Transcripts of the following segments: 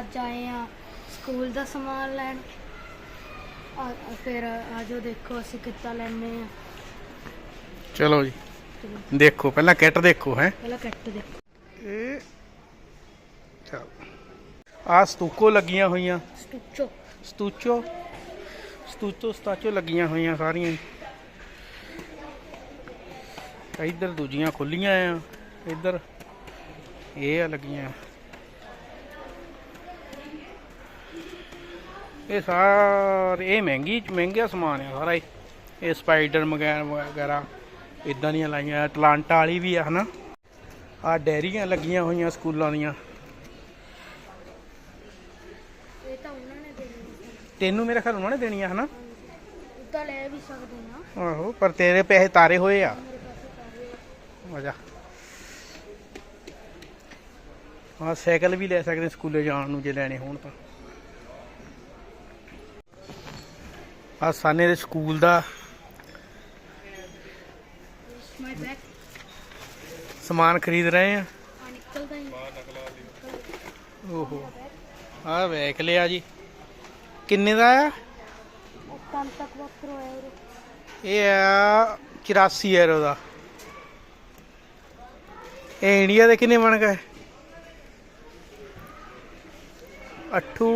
ਅੱਜ ਆਏ ਆ ਸਕੂਲ ਦਾ ਸਮਾਨ ਲੈਣ। ਆ ਫਿਰ ਆਜੋ ਦੇਖੋ ਅਸੀਂ ਕਿੱਦਾਂ ਲੈਣੇ ਆ। ਚਲੋ ਜੀ। ਦੇਖੋ ਪਹਿਲਾਂ ਕਿੱਟ ਦੇਖੋ ਹੈ। ਪਹਿਲਾਂ ਕੱਟ ਦੇਖੋ। ਇਹ ਚਲ। ਆ ਸਤੂਕੋ ਲੱਗੀਆਂ ਹੋਈਆਂ। ਸਟੁੱਚੋ ਸਤੂਚੋ? ਸਤੂਚੋ ਸਤਾਚੋ ਲੱਗੀਆਂ ਹੋਈਆਂ ਸਾਰੀਆਂ। ਹੀ। ਇੱਧਰ ਦੂਜੀਆਂ ਖੁੱਲੀਆਂ ਆ। ਇੱਧਰ ਇਹ ਆ ਲੱਗੀਆਂ। ਇਹ ਸਾਰੇ ਇਹ ਮਹਿੰਗੀ ਮਹਿੰਗਾ ਸਮਾਨ ਆ ਸਾਰਾ ਇਹ। ਸਪਾਈਡਰ ਵਗੈਰਾ ਵਗੈਰਾ ਇਦਾਂ ਦੀਆਂ ਲਾਈਆਂ ਅਟਲਾਂਟਾ ਵਾਲੀ ਵੀ ਆ ਹਨਾ। ਆ ਡੈਰੀਆਂ ਲੱਗੀਆਂ ਹੋਈਆਂ ਸਕੂਲਾਂ ਦੀਆਂ। ਇਹ ਤਾਂ ਉਹਨਾਂ ਨੇ ਦੇਣੀ ਤੈਨੂੰ ਮੇਰੇ ਖਿਆਲ ਉਹਨਾਂ ਨੇ ਦੇਣੀਆਂ ਹਨਾ? ਉਦਾਂ ਲੈ ਵੀ ਸਕਦੇ ਨਾ। ਆਹੋ ਪਰ ਤੇਰੇ ਪੈਸੇ ਤਾਰੇ ਹੋਏ ਆ। ਸਾਰੇ ਆ। ਸਾਈਕਲ ਵੀ ਲੈ ਸਕਦੇ ਸਕੂਲੇ ਜਾਣ ਨੂੰ ਜੇ ਲੈਣੇ ਹੋਣ ਤਾਂ। ਆ ਸਾਨੇ ਦੇ ਸਕੂਲ ਦਾ। ਸਮਾਨ ਖਰੀਦ ਰਹੇ ਆ। ਓਹੋ, ਆ ਵੇਖ ਲਿਆ ਜੀ। ਕਿੰਨੇ ਦਾ ਆ? ਇਹ ਆ 84 ਯੂਰੋ ਦਾ ਇਹ ਇੰਡੀਆ ਦੇ ਕਿੰਨੇ ਬਣ ਗਏ? 8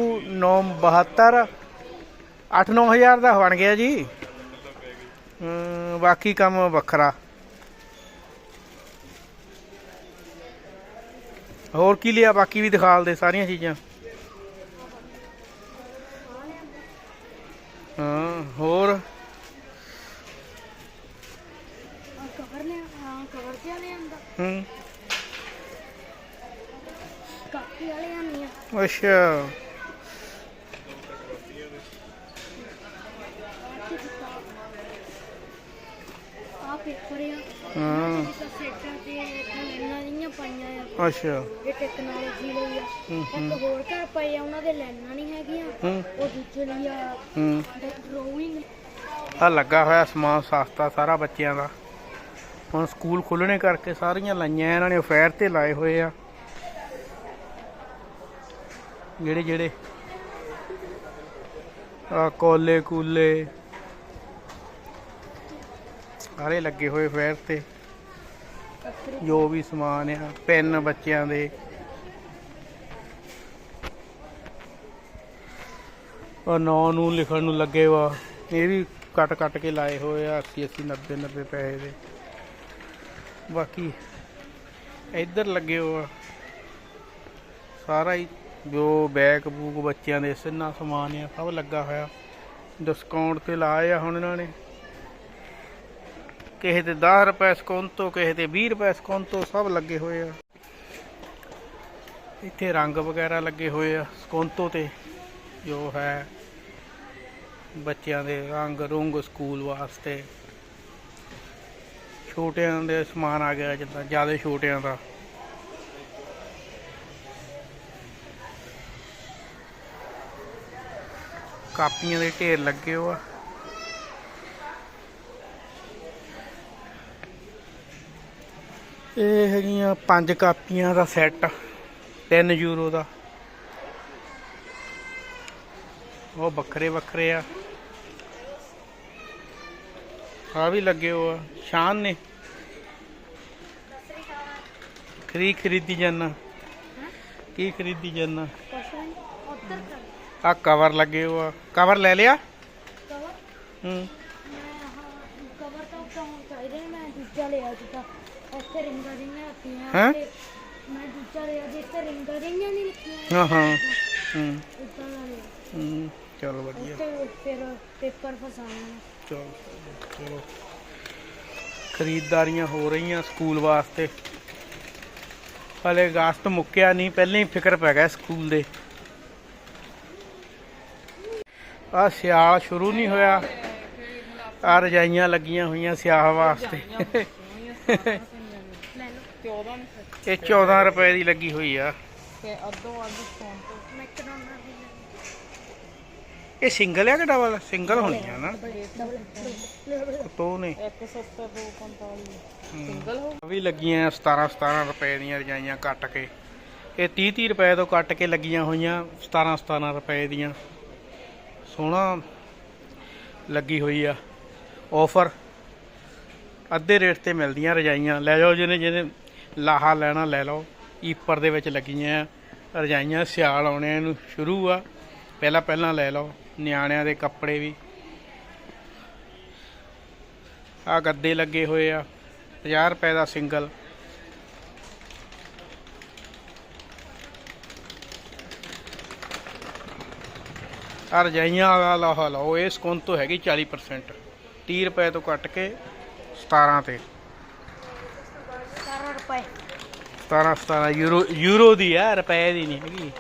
9 72 8 9000 ਦਾ ਬਣ ਗਿਆ ਜੀ। ਬਾਕੀ ਕੰਮ ਵੱਖਰਾ। ਹੋਰ ਕੀ ਲਿਆ ਬਾਕੀ ਵੀ ਦਿਖਾ ਦੇ ਸਾਰੀਆਂ ਚੀਜ਼ਾਂ। ਹਾਂ ਹੋਰ? ਕਵਰ ਲਿਆ ਹਾਂ ਕਵਰ ਜਿਹਾ ਲਿਆਂਦਾ ਹੂੰ। ਕਾਪੀ ਵਾਲੇ ਆਨੀ ਆ ਅੱਛਾ ਆ ਪੇਪਰ ਆ ਹਾਂ। ਇਹ ਸੈਟਾਂ ਤੇ ਲੈਣਾ ਦੀਆਂ ਪਾਈਆਂ ਆ ਅੱਛਾ। ਇਹ ਟੈਕਨੋਲੋਜੀ ਲਈ ਆ। ਹੂੰ, ਇੱਕ ਹੋਰ ਘਰ ਪਏ ਆ ਉਹਨਾਂ ਦੇ ਲੈਣਾ ਨਹੀਂ ਹੈਗੀਆਂ। ਹੂੰ। ਉਹ ਦੂਜੇ ਲਈ ਆ। ਹੂੰ। ਡਰਾਇੰਗ ਆ ਲੱਗਾ ਹੋਇਆ ਸਮਾਨ ਸਸਤਾ ਸਾਰਾ ਬੱਚਿਆਂ ਦਾ। ਹੁਣ ਸਕੂਲ ਖੁੱਲਣੇ ਕਰਕੇ ਸਾਰੀਆਂ ਲਾਈਆਂ ਇਹਨਾਂ ਨੇ ਅਫੇਅਰ ਤੇ ਲਾਏ ਹੋਏ ਆ। ਜਿਹੜੇ ਜਿਹੜੇ? ਆ ਕੋਲੇ ਕੂਲੇ। ਸਾਰੇ ਲੱਗੇ ਹੋਏ ਫੇਅਰ ਤੇ। ਜੋ ਵੀ ਸਮਾਨ ਆ ਪੈਨ ਬੱਚਿਆਂ ਦੇ। ਉਹ ਨਾਂ ਨੂੰ ਲਿਖਣ ਨੂੰ ਲੱਗੇ ਵਾ। ਇਹ ਵੀ ਕੱਟ ਕੱਟ ਕੇ ਲਾਏ ਹੋਏ ਆ 80 80 90 90 ਪੈਸੇ ਦੇ। ਬਾਕੀ ਇੱਧਰ ਲੱਗੇ ਹੋਆ ਸਾਰਾ ਹੀ ਜੋ ਬੈਗ ਬੂਗ ਬੱਚਿਆਂ ਦੇ ਸਿੰਨਾ ਸਮਾਨ ਆ, ਸਭ ਲੱਗਾ ਹੋਇਆ। ਡਿਸਕਾਊਂਟ ਤੇ ਲਾਏ ਆ ਹੁਣ ਇਹਨਾਂ ਨੇ। ਕਿਸੇ ਤੇ 10 ਰੁਪਏ ਸਕੌਂਤੋ ਕਿਸੇ ਤੇ 20 ਰੁਪਏ ਸਕੌਂਤੋ, ਸਭ ਲੱਗੇ ਹੋਏ ਆ। ਇੱਥੇ ਰੰਗ ਵਗੈਰਾ ਲੱਗੇ ਹੋਏ ਆ ਸਕੌਂਤੋ ਤੇ, ਜੋ ਹੈ ਬੱਚਿਆਂ ਦੇ ਰੰਗ ਰੁੰਗ ਸਕੂਲ ਵਾਸਤੇ। ਛੋਟਿਆਂ ਦੇ ਸਮਾਨ ਆ ਗਿਆ ਜਿੱਦਾਂ, ਜ਼ਿਆਦਾ ਛੋਟਿਆਂ ਦਾ। ਕਾਪੀਆਂ ਦੇ ਢੇਰ ਲੱਗੇ ਹੋ ਇਹ ਹੈਗੀਆਂ ਪੰਜ ਕਾਪੀਆਂ ਦਾ ਸੈੱਟ 3 ਯੂਰੋ ਦਾ। ਉਹ ਵੱਖਰੇ ਵੱਖਰੇ ਆ। ਆ ਵੀ ਲੱਗੇ ਹੋ ਆ ਸ਼ਾਨ ਨੇ। ਖਰੀ ਖਰੀਦੀ ਜਾਨਾ। ਕੀ ਖਰੀਦੀ ਜਾਨਾ? ਆ ਕਵਰ ਲੱਗੇ ਹੋ ਆ। ਕਵਰ ਲੈ ਲਿਆ? ਕਵਰ ਹੂੰ। ਕਵਰ ਤਾਂ ਚਾਹੀਦੇ ਮੈਂ ਦੂਜਾ ਲਿਆ ਦੂਜਾ ਲਿਆ ਜਿੱਥੇ ਰਿੰਗਾਂ ਜਿਹੀਆਂ ਨਹੀਂ ਰੱਖੀਆਂ ਹਾਂ ਹਾਂ ਹੂੰ ਉੱਦਾਂ ਦਾ ਲਿਆ ਹੂੰ ਚਲੋ ਵਧੀਆ ਉੱਤੇ ਫਿਰ ਪੇਪਰ ਫਸਾਉਣਾ ਚਲੋ ਚਲੋ ਖਰੀਦਦਾਰੀਆਂ ਹੋ ਰਹੀਆਂ ਸਕੂਲ ਵਾਸਤੇ ਹਲੇ ਅਗਸਤ ਮੁੱਕਿਆ ਨਹੀਂ ਪਹਿਲਾਂ ਹੀ ਫਿਕਰ ਪੈ ਗਿਆ ਸਕੂਲ ਦੇ ਆ ਸਿਆਲ ਸ਼ੁਰੂ ਨਹੀਂ ਹੋਇਆ ਆ ਰਜਾਈਆਂ ਲੱਗੀਆਂ ਹੋਈਆਂ ਸਿਆਲ ਵਾਸਤੇ ਇਹ 14 ਰੁਪਏ ਦੀ ਲੱਗੀ ਹੋਈ ਆ। ਮੈਕਡੋਨਲਡ ਦੀ ਇਹ ਸਿੰਗਲ ਹੈ ਕਿ ਡਬਲ ਸਿੰਗਲ ਹੋਣੀ ਆ ਨਾ। ਤੋ ਨੇ। 170 245 ਸਿੰਗਲ ਹੋ ਵੀ ਲੱਗੀਆਂ 17 17 ਰੁਪਏ ਦੀਆਂ ਰਜਾਈਆਂ ਕੱਟ ਕੇ। ਇਹ 30 30 ਰੁਪਏ ਤੋਂ ਕੱਟ ਕੇ ਲੱਗੀਆਂ ਹੋਈਆਂ 17 17 ਰੁਪਏ ਦੀਆਂ। ਸੋਹਣਾ ਲੱਗੀ ਹੋਈ ਆ। ਆਫਰ ਅੱਧੇ ਰੇਟ ਤੇ ਮਿਲਦੀਆਂ ਰਜਾਈਆਂ। ਲੈ ਜਾਓ ਜਿਹਨੇ ਜਿਹਨੇ ਲਾਹਾ ਲੈਣਾ ਲੈ ਲਓ। ਈਪਰ ਦੇ ਵਿੱਚ ਲੱਗੀਆਂ ਆ ਰਜਾਈਆਂ, ਸਿਆਲ ਆਉਣੇ ਨੂੰ ਸ਼ੁਰੂ ਆ। ਪਹਿਲਾਂ ਪਹਿਲਾਂ ਲੈ ਲਓ, ਨਿਆਣਿਆਂ ਦੇ ਕੱਪੜੇ ਵੀ। ਆ ਗੱਦੇ ਲੱਗੇ ਹੋਏ ਆ 50 ਰੁਪਏ ਦਾ ਸਿੰਗਲ। ਆ ਰਜਾਈਆਂ ਵਾਲਾ ਲਾਹਾ ਲਓ, ਇਹ ਸਕੌਨ ਤੋਂ ਹੈਗੀ 40% 30 ਰੁਪਏ ਤੋਂ ਕੱਟ ਕੇ 17 ਤੇ 17 ਰੁਪਏ 17 17 ਯੂਰੋ ਯੂਰੋ ਦੀ ਆ, ਰੁਪਏ ਦੀ ਨਹੀਂ ਹੈਗੀ।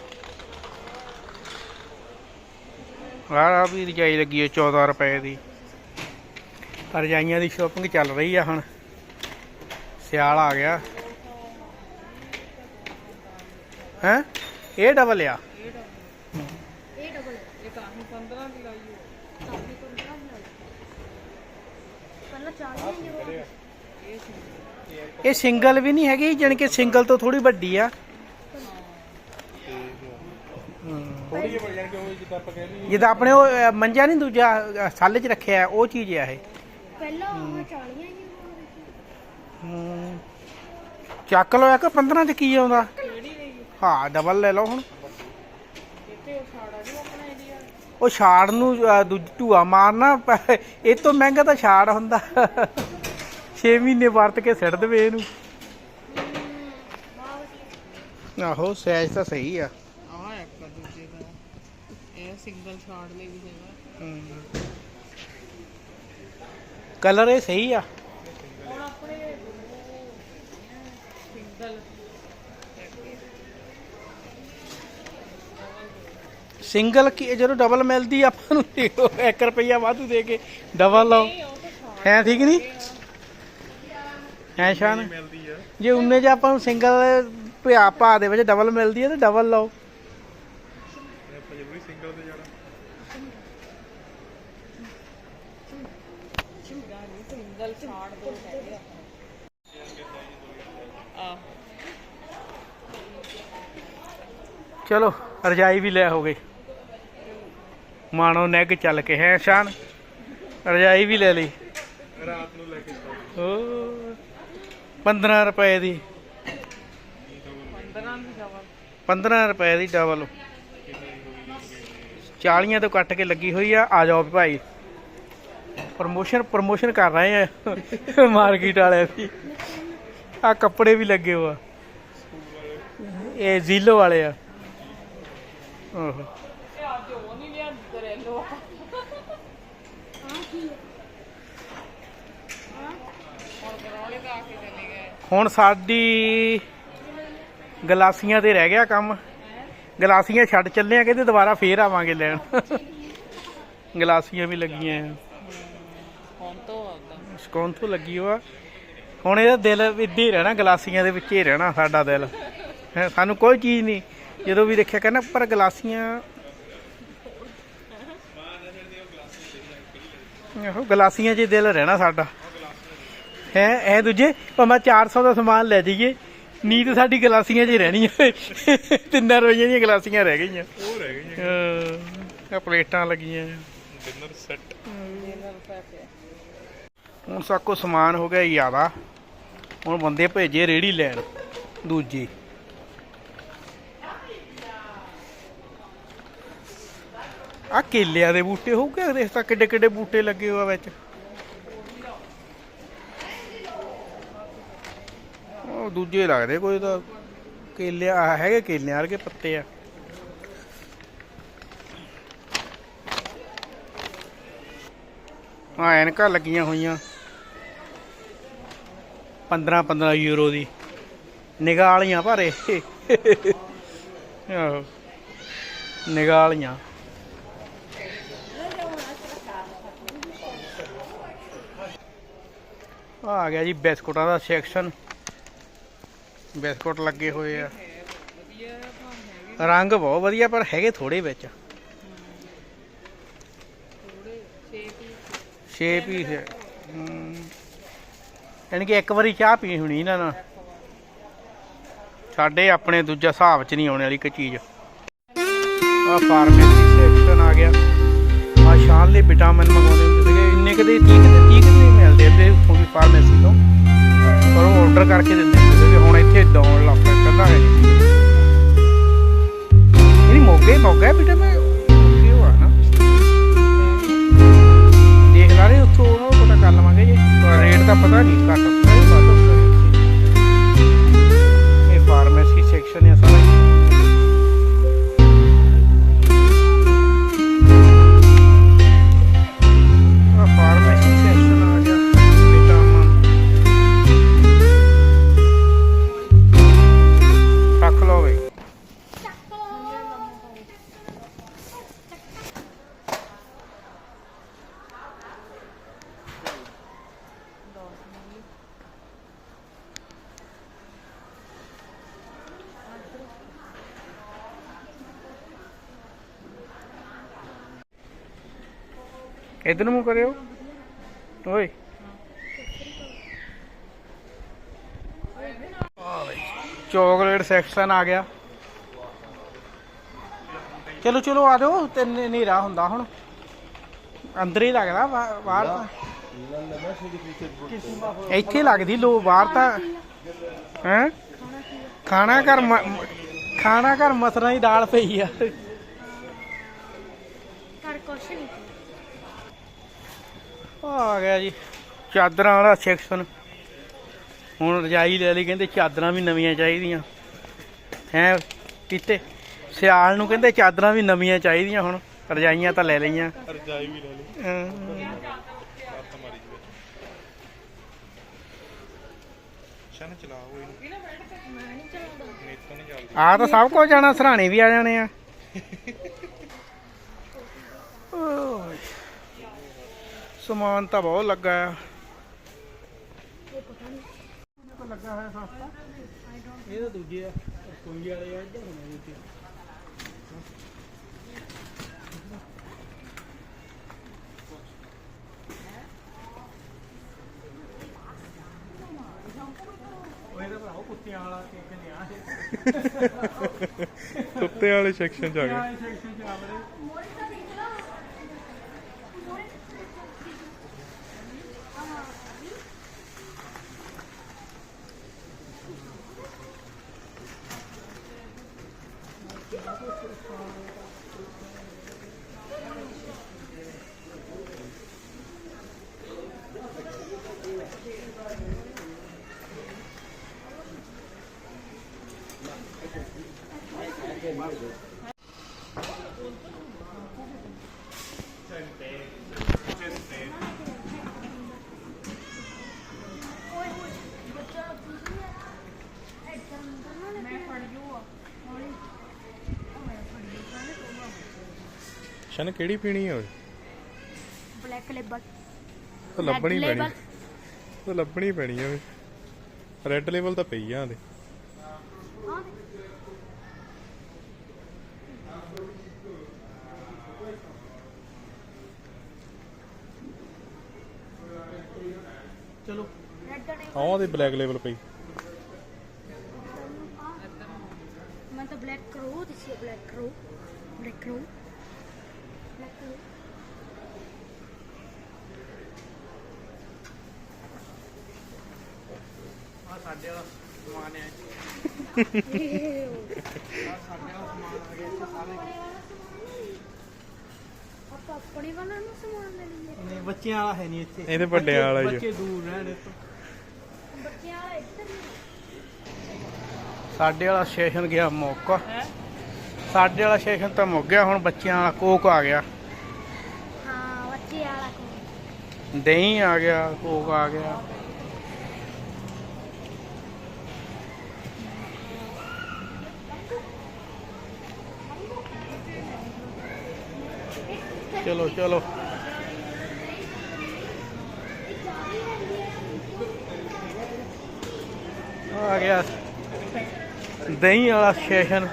ਆਹ ਵੀ ਰਜਾਈ ਲੱਗੀ ਹੈ 14 ਰੁਪਏ ਦੀ। ਆਹ ਰਜਾਈਆਂ ਦੀ ਸ਼ਾਪਿੰਗ ਚੱਲ ਰਹੀ ਆ ਹੁਣ। ਸਿਆਲ ਆ ਗਿਆ। ਹੈ? ਇਹ ਡਬਲ ਆ ਇਹ ਡਬਲ ਇਹ ਕਾਹੀ 15 ਦੀ ਲਾਈ ਹੈ ਕਾਹੀ 15 ਦੀ ਲਾਈ ਪਹਿਲਾਂ 40 ਯੂਰੋ ਇਹ ਸਿੰਗਲ ਵੀ ਨਹੀਂ ਹੈਗੀ ਜਾਣੀ ਕਿ ਸਿੰਗਲ ਤੋਂ ਥੋੜੀ ਵੱਡੀ ਆ। ਥੋੜੀ ਜਿਹੀ ਬਣ ਜਾਣ ਕਿ ਉਹ ਜਿੱਦਾਂ ਆਪਾਂ ਕਹਿੰਦੇ ਜਿੱਦਾਂ ਆਪਣੇ ਉਹ ਮੰਜਾ ਨਹੀਂ ਦੂਜਾ ਸੱਲ 'ਚ ਰੱਖਿਆ ਉਹ ਚੀਜ਼ ਆ ਇਹ। ਪਹਿਲਾਂ ਉਹ 40 ਯੂਰੋ ਹਮ, ਚੱਕ ਲਓ ਇੱਕ 15 ਚ ਕੀ ਆਉਂਦਾ? ਹਾਂ ਡਬਲ ਲੈ ਲਓ ਹੁਣ। ਉਹ ਛਾੜ ਨੂੰ ਦੂਜ ਧੂਆ ਮਾਰਨਾ ਇਹ ਤੋਂ ਮਹਿੰਗਾ ਤਾਂ ਛਾੜ ਹੁੰਦਾ। 6 ਮਹੀਨੇ ਵਰਤ ਕੇ ਸਿੱਟ ਦੇਵੇ ਇਹਨੂੰ। ਆਹੋ ਸਾਈਜ਼ ਤਾਂ ਸਹੀ ਆ। ਆਹ ਇੱਕ ਦੂਜੇ ਦਾ। ਇਹ ਸਿੰਗਲ ਸ਼ਾਟ ਲਈ ਵੀ ਹੈਗਾ। ਕਲਰ ਇਹ ਸਹੀ ਆ। ਹੁਣ ਆਪਣੇ ਸਿੰਗਲ ਸਿੰਗਲ ਕੀ ਜਦੋਂ ਡਬਲ ਮਿਲਦੀ ਆਪਾਂ ਨੂੰ 1 ਰੁਪਈਆ ਵਾਧੂ ਦੇ ਕੇ ਡਬਲ ਲਓ। ਹੈ ਠੀਕ ਨਹੀਂ? ਹੈ ਸ਼ਾਨ? ਮਿਲਦੀ ਆ। ਜੇ ਉਨੇ ਚ ਆਪਾਂ ਨੂੰ ਸਿੰਗਲ ਭਿਆ ਭਾ ਦੇ ਵਿੱਚ ਡਬਲ ਮਿਲਦੀ ਹੈ ਤੇ ਡਬਲ ਲਓ। ਇਹ ਆਪਾਂ ਜ਼ਰੂਰੀ ਸਿੰਗਲ ਤੇ ਜਾਣਾ। ਸਿੰਗਲ ਸ਼ਾਟ ਦੋ ਹੈਗੇ ਆ ਆ ਚਲੋ ਰਜਾਈ ਵੀ ਲੈ ਹੋ ਗਈ। ਮਾਣੋ ਨੈਗ ਚੱਲ ਕੇ ਹੈ ਸ਼ਾਨ। ਰਜਾਈ ਵੀ ਲੈ ਲਈ। ਰਾਤ ਨੂੰ ਲੈ ਕੇ ਓ 15 ਰੁਪਏ ਦੀ। 15 ਦੀ ਡਬਲ 15 ਰੁਪਏ ਦੀ ਡਬਲ 40 ਤੋਂ ਕੱਟ ਕੇ ਲੱਗੀ ਹੋਈ ਆ। ਆ ਜਾਓ ਵੀ ਭਾਈ। ਪ੍ਰਮੋਸ਼ਨ ਪ੍ਰਮੋਸ਼ਨ ਕਰ ਰਹੇ ਆ। ਮਾਰਕੀਟ ਵਾਲਿਆਂ ਦੀ। ਆ ਕੱਪੜੇ ਵੀ ਲੱਗੇ ਹੋਆ ਇਹ ਜ਼ੀਲੋ ਵਾਲੇ ਆ। ਓਹੋ ਇਹ ਅੱਜ ਉਹ ਨਹੀਂ ਲਿਆਂਦੀ ਕਰੇਲੋ ਹੁਣ ਕਰੋਲੇ ਤਾਂ ਆ ਕੇ ਚਲੇ ਗਏ ਹੁਣ ਸਾਡੀ ਗਲਾਸੀਆਂ ਤੇ ਰਹਿ ਗਿਆ ਕੰਮ। ਗਲਾਸੀਆਂ ਛੱਡ ਚੱਲੇ ਆ ਕਹਿੰਦੇ ਦੁਬਾਰਾ ਫੇਰ ਆਵਾਂਗੇ ਲੈਣ। ਗਲਾਸੀਆਂ ਵੀ ਲੱਗੀਆਂ ਆ। ਸਕੌਨ ਤੋਂ। ਲੱਗੀ ਹੋਆ ਹੁਣ ਇਹਦਾ ਦਿਲ ਇੱਦਾਂ ਹੀ ਰਹਿਣਾ ਗਲਾਸੀਆਂ ਦੇ ਵਿੱਚ ਹੀ ਰਹਿਣਾ ਸਾਡਾ ਦਿਲ। ਸਾਨੂੰ ਕੋਈ ਚੀਜ਼ ਨਹੀਂ। ਜਦੋਂ ਵੀ ਦੇਖਿਆ ਕਹਿੰਦਾ ਪਰ ਗਲਾਸੀਆਂ ਆਹੋ ਗਲਾਸੀਆਂ 'ਚ ਦਿਲ ਰਹਿਣਾ ਸਾਡਾ। ਹੈ ਇਹ ਦੂਜੇ ਭਾਵੇਂ 400 ਦਾ ਸਮਾਨ ਲੈ ਜਾਈਏ ਨੀਤ ਸਾਡੀ ਗਲਾਸੀਆਂ 'ਚ ਹੀ ਰਹਿਣੀ ਹੈ। ਤਿੰਨਾਂ ਰੁਪਈਆਂ ਦੀਆਂ ਗਲਾਸੀਆਂ ਰਹਿ ਗਈਆਂ। ਉਹ ਰਹਿ ਗਈਆਂ। ਆਹ ਪਲੇਟਾਂ ਲੱਗੀਆਂ। ਡਿਨਰ ਸੈੱਟ ਹੁਣ ਸਾਕੋ ਸਮਾਨ ਹੋ ਗਿਆ ਜ਼ਿਆਦਾ ਹੁਣ ਬੰਦੇ ਭੇਜੇ ਰੇੜੀ ਲੈਣ ਦੂਜੀ। ਆ ਕੇਲਿਆਂ ਦੇ ਬੂਟੇ ਹੋਊਗੇ ਦੇਖ ਤਾਂ ਕਿੱਡੇ ਕਿੱਡੇ ਬੂਟੇ ਲੱਗੇ ਹੋਆ ਵਿੱਚ। ਦੂਜੇ ਲੱਗਦੇ ਕੋਈ ਤਾਂ ਕੇਲੇ ਆ, ਹੈਗੇ ਕੇਲਿਆਂ ਵਰਗੇ ਪੱਤੇ ਆ। ਆ ਐਨਕਾਂ ਲੱਗੀਆਂ ਹੋਈਆਂ। 15 15 ਯੂਰੋ ਦੀ। ਨਿਗਾਹ ਵਾਲੀਆਂ ਭਾਰੇ ਆਹੋ। ਨਿਗਾਹ ਵਾਲੀਆਂ। ਆ ਗਿਆ ਜੀ ਬਿਸਕੁਟਾਂ ਦਾ ਸੈਕਸ਼ਨ ਬਿਸਕੁਟ ਲੱਗੇ ਹੋਏ ਆ। ਰੰਗ ਬਹੁਤ ਵਧੀਆ, ਪਰ ਹੈਗੇ ਥੋੜੇ ਵਿੱਚ। ਥੋੜੇ 6 ਪੀਸ ਯਾਨੀ ਕਿ ਇੱਕ ਵਾਰੀ ਚਾਹ ਪੀ ਹੋਣੀ ਇਹਨਾਂ ਨਾਲ। ਸਾਡੇ ਆਪਣੇ ਦੂਜਾ ਹਿਸਾਬ ਚ ਨਹੀਂ ਆਉਣ ਵਾਲੀ ਕੋਈ ਚੀਜ਼। ਆ ਫਾਰਮੇਸੀ ਸੈਕਸ਼ਨ ਆ ਗਿਆ। ਆ ਸ਼ਾਨ ਲਈ ਵਿਟਾਮਿਨ ਮੰਗਾਉਂਦੇ ਹੁੰਦੇ ਸੀਗੇ। ਇੰਨੇ ਕਦੇ 30 ਕਦੇ 30 ਕਦੇ ਮਿਲਦੇ ਹੁੰਦੇ ਉੱਥੋਂ ਵੀ ਫਾਰਮੇਸੀ ਤੋਂ। ਪਰ ਉਹ ਆਰਡਰ ਕਰਕੇ ਦਿੰਦੇ ਹੁੰਦੇ ਹੁਣ ਇੱਥੇ ਦੌੜ ਲੱਗ ਪਿਆ ਪਹਿਲਾਂ ਹੈ ਇਹ ਮੋਗੇ, ਮੋਗਾ ਬੇਟਾ ਮੈਂ? ਮੋਗੇ ਹੋਆ ਨਾ। ਦੇਖ ਲਾ ਰਹੇ ਉੱਥੋਂ ਉਹ ਪਤਾ ਕਰ ਲਵਾਂਗੇ ਜੀ। ਰੇਟ ਦਾ ਪਤਾ ਨਹੀਂ, ਘੱਟ ਉੱਤਰ ਇਹ ਫਾਰਮੇਸੀ ਸੈਕਸ਼ਨ ਹੈ ਸਾਰਾ। ਇਧਰ ਨੂੰ ਮੂੰਹ ਕਰਿਓ। ਓਏ। ਚਾਕਲੇਟ ਸੈਕਸ਼ਨ ਆ ਗਿਆ। ਚਲੋ ਚਲੋ, ਆ ਜਾਓ, ਤੇ ਹਨੇਰਾ ਹੁੰਦਾ ਹੁਣ। ਅੰਦਰ ਹੀ ਲੱਗਦਾ ਬਾਹਰ ਤਾਂ। ਇੱਥੇ ਲੱਗਦੀ ਲੋ, ਬਾਹਰ ਤਾਂ। ਹੈ? ਖਾਣਾ ਘਰ ਖਾਣਾ ਘਰ ਮਸਰਾਂ ਦੀ ਦਾਲ ਪਈ ਆ। ਕਰ ਕੁਛ ਨਹੀਂ ਆ ਗਿਆ ਜੀ। ਚਾਦਰਾਂ ਵਾਲਾ ਸੈਕਸ਼ਨ ਹੁਣ ਰਜਾਈ ਲੈ ਲਈ ਕਹਿੰਦੇ ਚਾਦਰਾਂ ਵੀ ਨਵੀਆਂ ਚਾਹੀਦੀਆਂ। ਹੈ ਕਿਤੇ? ਸਿਆਲ ਨੂੰ ਕਹਿੰਦੇ ਚਾਦਰਾਂ ਵੀ ਨਵੀਆਂ ਚਾਹੀਦੀਆਂ ਹੁਣ। ਰਜਾਈਆਂ ਤਾਂ ਲੈ ਲਈਆਂ। ਰਜਾਈ ਵੀ ਲੈ ਲਈ। ਆ ਤਾਂ ਸਭ ਕੁਝ ਜਾਣਾ ਸਰਾਣੇ ਵੀ ਆ ਜਾਣੇ ਆ। ਓਏ। ਸਮਾਨ ਤਾਂ ਬਹੁਤ ਲੱਗਾ ਆ। ਲੱਗਾ ਹੋਇਆ ਸਸਤਾ ਇਹ ਤਾਂ ਦੂਜੇ ਆ ਕੋਈ ਵਾਲੇ ਆ ਇੱਧਰ ਹੋਣੇ ਦੂਜੇ ਉਹ ਇਹਦਾ ਭਰਾਓ ਕੁੱਤਿਆਂ ਵਾਲਾ ਕੇਕ ਨਹੀਂ ਆ। ਕੁੱਤੇ ਵਾਲੇ ਸੈਕਸ਼ਨ ਚ ਆ ਗਏ ਵਾਲੇ ਸੈਕਸ਼ਨ ਚ ਆ ਬੜੇ ਸ਼ਨ ਕਿਹੜੀ ਪੀਣੀ ਓਏ? Black Label. ਉਹ ਲੱਭਣੀ Red ਪੈਣੀ। label। ਉਹ ਲੱਭਣੀ ਪੈਣੀ ਆ ਓਏ। ਰੈੱਡ ਲੈਵਲ ਤਾਂ ਪਈ ਆ ਹਾਂ। ਚਲੋ। ਰੈੱਡ ਆਹ ਉਹਦੇ ਬਲੈਕ ਲੈਵਲ ਪਈ। ਮੈਂ ਤਾਂ ਬਲੈਕ ਕਰੋ ਦਿਸੀ ਬਲੈਕ ਕਰੋ। ਬਲੈਕ ਕਰੋ ਬਲੈਕ ਕਰੋ ਆ ਸਾਡੇ ਵਾਲਾ ਸਮਾਨ ਹੈ। ਆ ਸਾਡੇ ਵਾਲਾ ਸਮਾਨ ਆ ਗਿਆ ਇੱਥੇ ਸਾਰੇ। ਆਪਾਂ ਆਪਣੇ ਵਾਲਾ ਨੂੰ ਸਮਾਨ ਲੈ ਲਈਏ। ਨਹੀਂ ਬੱਚਿਆਂ ਵਾਲਾ ਹੈ ਨਹੀਂ ਇੱਥੇ। ਇਹਦੇ ਵੱਡਿਆਂ ਵਾਲਾ ਹੀ ਆ। ਬੱਚੇ ਦੂਰ ਰਹਿਣ ਇੱਥੋਂ। ਬੱਚਿਆਂ ਵਾਲਾ ਇੱਧਰ ਹੀ ਸਾਡੇ ਵਾਲਾ ਸਟੇਸ਼ਨ ਗਿਆ ਮੌਕਾ। ਸਾਡੇ ਵਾਲਾ ਸਟੇਸ਼ਨ ਤਾਂ ਮੁੱਕ ਗਿਆ ਹੁਣ ਬੱਚਿਆਂ ਵਾਲਾ ਕੋਕ ਆ ਗਿਆ। ਹਾਂ ਬੱਚੇ ਵਾਲਾ ਕੋਲ ਦਹੀਂ ਆ ਗਿਆ ਕੋਕ ਆ ਗਿਆ। ਚਲੋ ਚਲੋ। ਆ ਗਿਆ। ਦਹੀਂ ਵਾਲਾ ਸਟੇਸ਼ਨ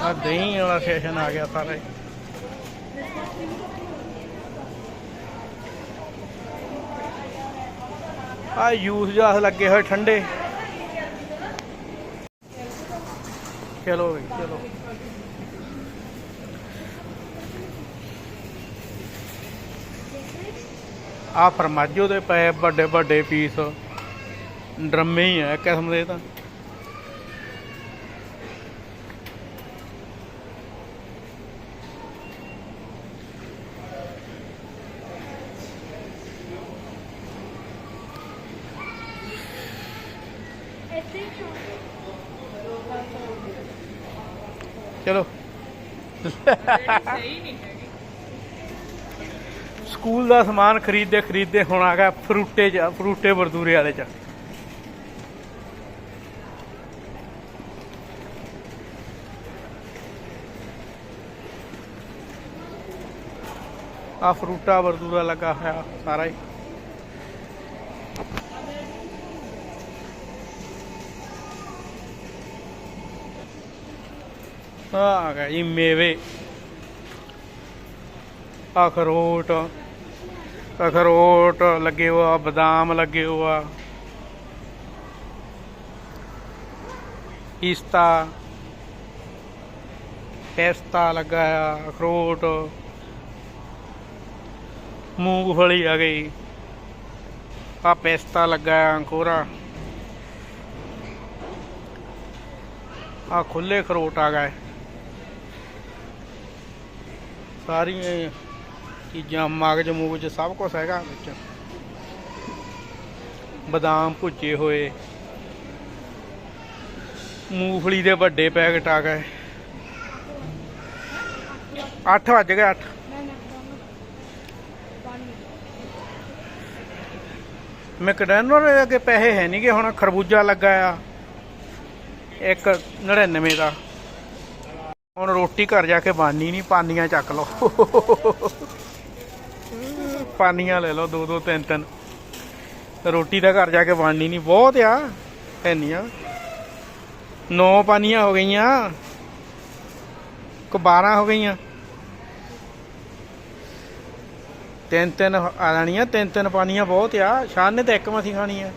ਆ ਦਹੀਂ ਵਾਲਾ ਸੈਸ਼ਨ ਆ ਗਿਆ ਸਾਰੇ। ਆ ਯੂਸ ਜਾਸ ਲੱਗੇ ਹੋਏ ਠੰਡੇ। ਚਲੋ ਵੀ, ਚਲੋ। ਆ ਫਰਮਾਜੋ ਦੇ ਪਏ ਵੱਡੇ ਵੱਡੇ ਪੀਸ ਡਰਮੇ ਹੀ ਆ ਕਿਸਮ ਦੇ ਤਾਂ। ਸਕੂਲ ਦਾ ਸਮਾਨ ਖਰੀਦਦੇ ਖਰੀਦਦੇ ਹੁਣ ਆ ਗਿਆ ਫਰੂਟੇ ਚ, ਫਰੂਟੇ ਵਰਦੂਰੇ ਵਾਲੇ ਚ। ਆ ਫਰੂਟਾ ਵਰਦੂਰਾ ਲੱਗਾ ਹੋਇਆ ਸਾਰਾ ਹੀ। ਆ ਆ ਮੇਵੇ। ਅਖਰੋਟ ਅਖਰੋਟ ਲੱਗੇ ਹੋਆ, ਬਦਾਮ ਲੱਗੇ ਹੋਆ। ਪਿਸਤਾ ਪਿਸਤਾ ਲੱਗਾ ਆ ਅਖਰੋਟ। ਮੂੰਗਫਲੀ ਆ ਗਈ। ਆ ਪਿਸਤਾ ਲੱਗਾ ਆ ਅੰਕੂਰਾ। ਆ ਖੁੱਲੇ ਅਖਰੋਟ ਆ ਗਏ। ਸਾਰੀਆਂ ਚੀਜ਼ਾਂ, ਮਗਜ ਮੂਗਜ ਸਭ ਕੁਝ ਹੈਗਾ ਵਿੱਚ। ਬਦਾਮ ਭੁੱਜੇ ਹੋਏ। ਮੂੰਗਫਲੀ ਦੇ ਵੱਡੇ ਪੈਕਟ ਆ ਗਏ। 8 ਵੱਜ ਗਏ 8 ਮੈਕਡੋਨਲਡ ਦੇ ਅੱਗੇ ਪੈਸੇ ਹੈ ਨਹੀਂਗੇ ਹੁਣ ਖਰਬੂਜਾ ਲੱਗਾ ਆ। ਇੱਕ 99 ਦਾ। ਹੁਣ ਰੋਟੀ ਘਰ ਜਾ ਕੇ ਬਾਨੀ ਨਹੀਂ ਪਾਨੀਆਂ ਚੱਕ ਲਓ। ਪਾਨੀਆਂ ਲੈ ਲਓ ਦੋ ਦੋ ਤਿੰਨ ਤਿੰਨ ਰੋਟੀ ਦਾ ਘਰ ਜਾ ਕੇ ਬਾਨੀ ਨਹੀਂ ਬਹੁਤ ਆ ਇੰਨੀਆਂ। ਨੌ ਪਾਨੀਆਂ ਹੋ ਗਈਆਂ ਕੋ 12 ਹੋ ਗਈਆਂ। ਤਿੰਨ ਤਿੰਨ ਆ ਜਾਣੀਆਂ ਤਿੰਨ ਤਿੰਨ ਪਾਨੀਆਂ ਬਹੁਤ ਆ ਸ਼ਾਨ ਨੇ ਤਾਂ ਇੱਕ ਮਸੀਂ ਖਾਣੀ ਆ।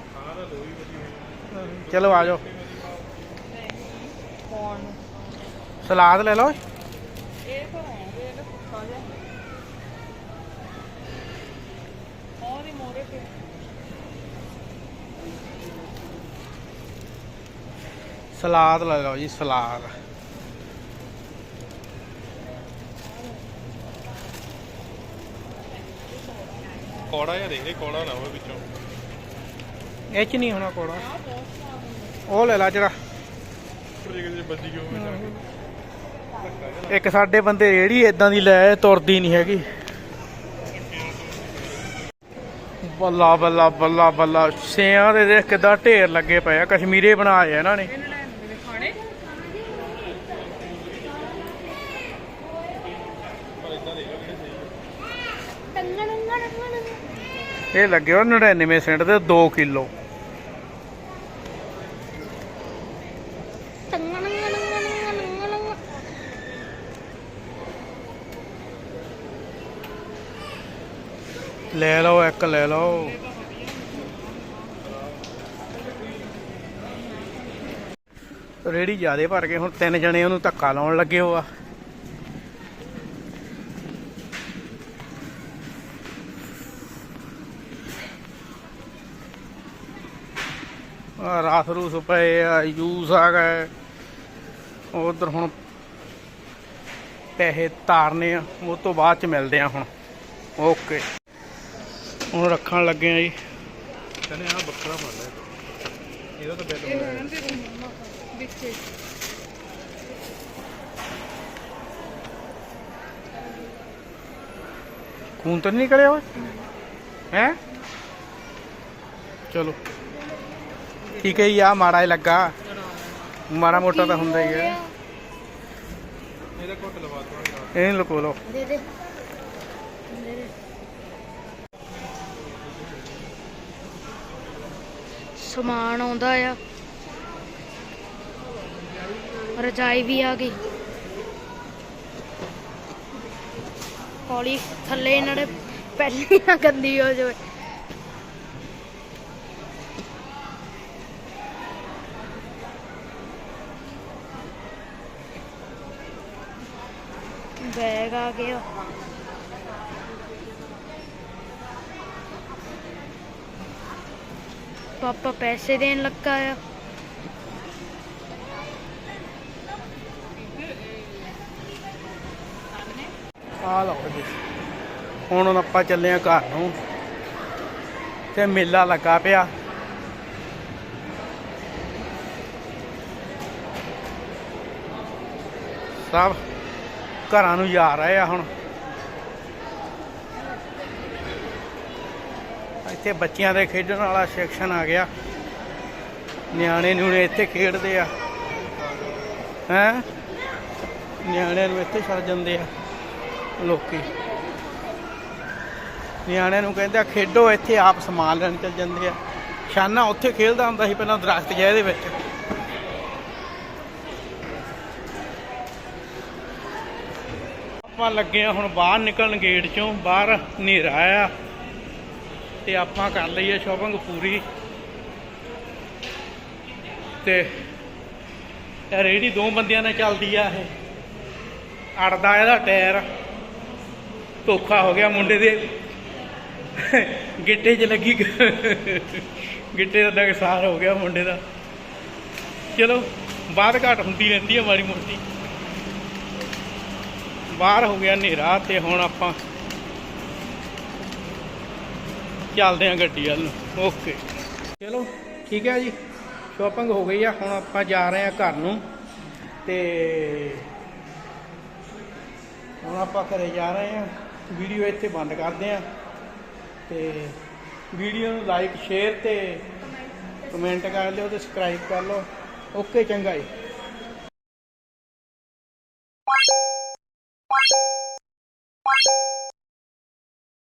ਚਲੋ ਆ ਜਾਓ। ਸਲਾਦ ਲੈ ਲਓ। ਇਹ ਤਾਂ ਹੈ ਇਹ ਨਾ ਸੁੱਕਾ ਜਿਹਾ ਹੋਰ ਹੀ ਮੋਰੇ ਤੇ ਸਲਾਦ ਲੈ ਲਓ ਜੀ ਸਲਾਦ। ਕੋੜਾ ਜਿਹਾ ਦੇਖ ਕੋੜਾ ਨਾ ਹੋਵੇ ਵਿੱਚੋਂ। ਇਹ ਚ ਨਹੀਂ ਹੋਣਾ ਕੋੜਾ। ਉਹ ਲੈ ਲਾ ਜਿਹੜਾ ਜੇ ਜਾ ਇੱਕ ਸਾਡੇ ਬੰਦੇ ਰੇੜੀ ਇਦਾਂ ਦੀ ਲੈ ਤੁਰਦੀ ਨਹੀਂ ਹੈਗੀ। ਬੱਲਾ ਬੱਲਾ ਬੱਲਾ ਬੱਲਾ। ਸਿਆਂ ਦੇ ਦੇਖ ਕਿਦਾਂ ਢੇਰ ਲੱਗੇ ਪਏ ਆ ਕਸ਼ਮੀਰੇ ਬਣਾਏ ਇਹਨਾਂ ਨੇ ਇਹਨੂੰ ਲੈਣ ਦੇ ਖਾਣੇ ਇਹ ਲੱਗੇ ਹੋ 99 ਸੈਂਟ ਦੇ 2 ਕਿਲੋ। ਲੈ ਲਓ ਇੱਕ, ਲੈ ਲਓ। ਰੇੜੀ ਜਿਆਦੇ ਭਰ ਕੇ ਹੁਣ ਤਿੰਨ ਜਣੇ ਉਹਨੂੰ ਧੱਕਾ ਲਾਉਣ ਲੱਗੇ ਹੋ ਆ। ਰਾਤ ਰੂਸ ਪਏ ਆ ਯੂਸ ਆ ਗਏ। ਉਧਰ ਹੁਣ ਪੈਸੇ ਤਾਰਨੇ ਆ ਉਹ ਤੋਂ ਬਾਅਦ ਚ ਮਿਲਦੇ ਆ ਹੁਣ। ਓਕੇ। ਹੁਣ ਰੱਖਣ ਲੱਗੇ ਆ ਜੀ। ਕਹਿੰਦੇ ਆ ਬੱਕਰਾ ਫੜ ਲੈ ਇਹਦਾ ਤਾਂ ਬਿੱਲ ਵਿੱਚੇ। ਖੂਨ ਤਾਂ ਨੀ ਨਿਕਲਿਆ ਓਏ? ਹੈ? ਚਲੋ। ਠੀਕ ਹੈ ਜੀ ਆ ਮਾੜਾ ਹੀ ਲੱਗਾ। ਮਾੜਾ ਮੋਟਾ ਤਾਂ ਹੁੰਦਾ ਹੀ ਹੈ। ਇਹਦੇ ਕੋਟ ਲਵਾ ਦੋ ਇਹਨੂੰ ਲਕੋ ਲਓ ਸਮਾਨ ਆਉਂਦਾ ਆ। ਰਜਾਈ ਵੀ ਆ ਗਈ। ਹੌਲੀ ਥੱਲੇ ਇਹਨਾਂ ਦੇ ਪਹਿਲੀ ਨਾ ਗੰਦੀ ਹੋ ਜਾਵੇ ਬੈਗ ਆ ਗਿਆ। ਪਾਪਾ ਪੈਸੇ ਦੇਣ ਲੱਗਾ ਆ। ਆ ਲਓ ਜੀ। ਹੁਣ ਆਪਾਂ ਚੱਲੇ ਆ ਘਰ ਨੂੰ। ਤੇ ਮੇਲਾ ਲੱਗਾ ਪਿਆ। ਸਭ ਘਰਾਂ ਨੂੰ ਜਾ ਰਹੇ ਆ ਹੁਣ। ਇੱਥੇ ਬੱਚਿਆਂ ਦੇ ਖੇਡਣ ਵਾਲਾ ਸੈਕਸ਼ਨ ਆ ਗਿਆ। ਨਿਆਣੇ ਨੂਣੇ ਇੱਥੇ ਖੇਡਦੇ ਆ। ਹੈਂ? ਨਿਆਣਿਆਂ ਨੂੰ ਇੱਥੇ ਛੱਡ ਜਾਂਦੇ ਆ ਲੋਕੀ। ਨਿਆਣਿਆਂ ਨੂੰ ਕਹਿੰਦੇ ਆ, ਖੇਡੋ, ਇੱਥੇ ਆਪ ਸਮਾਨ ਲੈਣ ਚੱਲ ਜਾਂਦੇ ਆ। ਸ਼ਾਨਾ ਉੱਥੇ ਖੇਡਦਾ ਹੁੰਦਾ ਸੀ, ਪਹਿਲਾਂ ਦਰਖਤ ਜਿਹੇ ਦੇ ਵਿੱਚ। ਆਪਾਂ ਲੱਗੇ ਆ ਹੁਣ ਬਾਹਰ ਨਿਕਲਣ ਗੇਟ ਚੋਂ, ਬਾਹਰ ਹਨੇਰਾ ਆ ਤੇ ਆਪਾਂ ਕਰ ਲਈਏ ਸ਼ਾਪਿੰਗ ਪੂਰੀ। ਤੇ ਇਹ ਰੇੜੀ ਦੋ ਬੰਦਿਆਂ ਨਾਲ ਚੱਲਦੀ ਆ ਇਹ। ਅੜਦਾ ਇਹਦਾ ਟਾਇਰ। ਧੋਖਾ ਹੋ ਗਿਆ ਮੁੰਡੇ ਦੇ। ਗਿੱਟੇ 'ਚ ਲੱਗੀ ਗਿੱਟੇ ਦਾ ਨੁਕਸਾਨ ਹੋ ਗਿਆ ਮੁੰਡੇ ਦਾ। ਚਲੋ, ਬਾਅਦ ਘਾਟ ਹੁੰਦੀ ਰਹਿੰਦੀ ਹੈ ਮਾੜੀ ਮੋਟੀ। ਬਾਹਰ ਹੋ ਗਿਆ ਹਨੇਰਾ ਤੇ ਹੁਣ ਆਪਾਂ ਚੱਲਦੇ ਆਂ ਗੱਡੀ ਵੱਲ ਨੂੰ। ਓਕੇ। ਚਲੋ, ਠੀਕ ਹੈ ਜੀ। ਸ਼ਾਪਿੰਗ ਹੋ ਗਈ ਆ। ਹੁਣ ਆਪਾਂ ਜਾ ਰਹੇ ਆ ਘਰ ਨੂੰ ਤੇ ਹੁਣ ਆਪਾਂ ਘਰੇ ਜਾ ਰਹੇ ਆ ਵੀਡੀਓ ਇੱਥੇ ਬੰਦ ਕਰਦੇ ਆ ਤੇ ਵੀਡੀਓ ਨੂੰ ਲਾਈਕ ਸ਼ੇਅਰ ਤੇ ਕਮੈਂਟ ਕਰ ਲਿਓ ਤੇ ਸਬਸਕ੍ਰਾਈਬ ਕਰ ਲਓ। ਓਕੇ, ਚੰਗਾ ਜੀ।